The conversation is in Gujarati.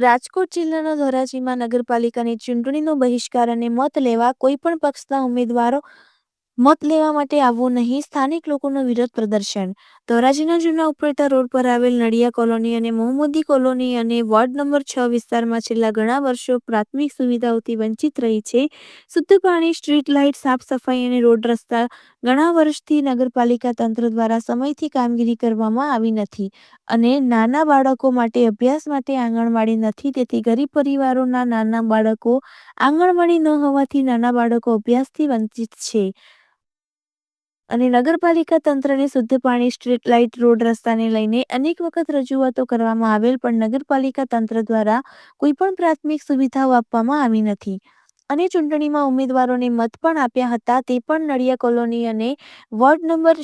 રાજકોટ જિલ્લાના ધોરાજીમાં નગરપાલિકાની ચૂંટણીનો બહિષ્કાર અને મત લેવા કોઈપણ પક્ષના ઉમેદવારો મત લેવા માટે આવવું નહીં. સ્થાનિક લોકોનો વિરોધ પ્રદર્શન. ધોરાજીના જૂના ઉપરેટા રોડ પર આવેલ નડિયા કોલોની અને મોહમ્મદી કોલોની અને વોર્ડ નંબર છ વિસ્તારમાં છેલ્લા ઘણા વર્ષો પ્રાથમિક સુવિધાઓથી વંચિત રહી છે. શુદ્ધ પાણી, સ્ટ્રીટ લાઇટ, સાફ સફાઈ અને રોડ રસ્તા ઘણા વર્ષથી નગરપાલિકા તંત્ર દ્વારા સમયથી કામગીરી કરવામાં આવી નથી અને નાના બાળકો માટે અભ્યાસ માટે આંગણવાડી નથી. તેથી ગરીબ પરિવારોના નાના બાળકો આંગણવાડી ન હોવાથી નાના બાળકો અભ્યાસથી વંચિત છે. અને નગરપાલિકા તંત્રને શુદ્ધ પાણી, સ્ટ્રીટ લાઇટ, રોડ રસ્તાને લઈને અનેક વખત રજૂઆતો કરવામાં આવેલ, પણ નગરપાલિકા તંત્ર દ્વારા કોઈ પણ પ્રાથમિક સુવિધાઓ આપવામાં આવી નથી. અને ચૂંટણીમાં ઉમેદવારોને મત પણ આપ્યા હતા, તે પણ નડિયા કોલોની અને વોર્ડ નંબર